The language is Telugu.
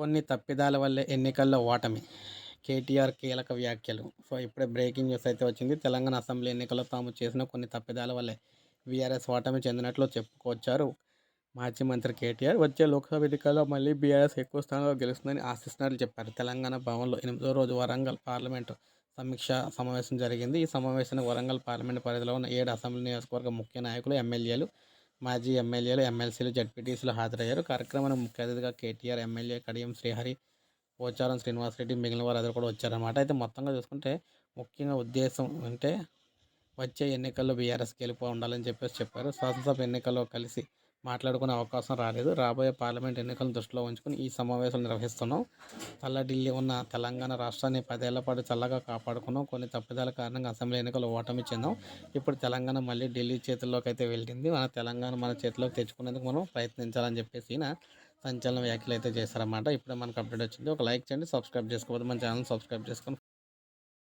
కొన్ని తప్పిదాల వల్లే ఎన్నికల్లో ఓటమి. కేటీఆర్ కీలక వ్యాఖ్యలు. సో ఇప్పుడే బ్రేకింగ్ న్యూస్ అయితే వచ్చింది. తెలంగాణ అసెంబ్లీ ఎన్నికల్లో తాము చేసిన కొన్ని తప్పిదాల వల్లే బీఆర్ఎస్ ఓటమి చెందినట్లు చెప్పుకొచ్చారు మాజీ మంత్రి కేటీఆర్. వచ్చే లోక్సభ ఎన్నికల్లో మళ్ళీ బీఆర్ఎస్ ఎక్కువ స్థానంలో గెలుస్తుందని ఆశిస్తున్నట్లు చెప్పారు. తెలంగాణ భవన్లో ఎనిమిదో రోజు వరంగల్ పార్లమెంటు సమీక్ష సమావేశం జరిగింది. ఈ సమావేశానికి వరంగల్ పార్లమెంటు పరిధిలో ఉన్న ఏడు అసెంబ్లీ నియోజకవర్గ ముఖ్య నాయకులు ఎమ్మెల్యేలు మాజీ ఎమ్మెల్యేలు ఎమ్మెల్సీలు జడ్పీటీసీలు హాజరయ్యారు. కార్యక్రమానికి ముఖ్య అతిథిగా కేటీఆర్ ఎమ్మెల్యే కడియం శ్రీహరి పోచారం శ్రీనివాసరెడ్డి మిగిలిన వారు అందరూ కూడా వచ్చారన్నమాట. అయితే మొత్తంగా చూసుకుంటే ముఖ్యంగా ఉద్దేశం అంటే వచ్చే ఎన్నికల్లో బీఆర్ఎస్ గెలుపు ఉండాలని చెప్పేసి చెప్పారు. శాసనసభ ఎన్నికల్లో కలిసి మాట్లాడుకునే అవకాశం రాలేదు. రాబోయే పార్లమెంట్ ఎన్నికలను దృష్టిలో ఉంచుకుని ఈ సమావేశం నిర్వహిస్తున్నాం. తల్ల ఢిల్లీ ఉన్న తెలంగాణ రాష్ట్రాన్ని పదేళ్ళ పాటు చల్లగా కాపాడుకున్నాం. కొన్ని తప్పిదాల కారణంగా అసెంబ్లీ ఎన్నికలు ఓటమి చెందాం. ఇప్పుడు తెలంగాణ మళ్ళీ ఢిల్లీ చేతుల్లోకి అయితే వెళ్ళింది మన తెలంగాణ మన చేతిలోకి తెచ్చుకునేందుకు మనం ప్రయత్నించాలని చెప్పేసి ఈయన సంచలన వ్యాఖ్యలు అయితే చేశారన్నమాట. ఇప్పుడే మనకు అప్డేట్ వచ్చింది. ఒక లైక్ చేయండి సబ్స్క్రైబ్ చేసుకోవద్దు మన ఛానల్ సబ్స్క్రైబ్ చేసుకొని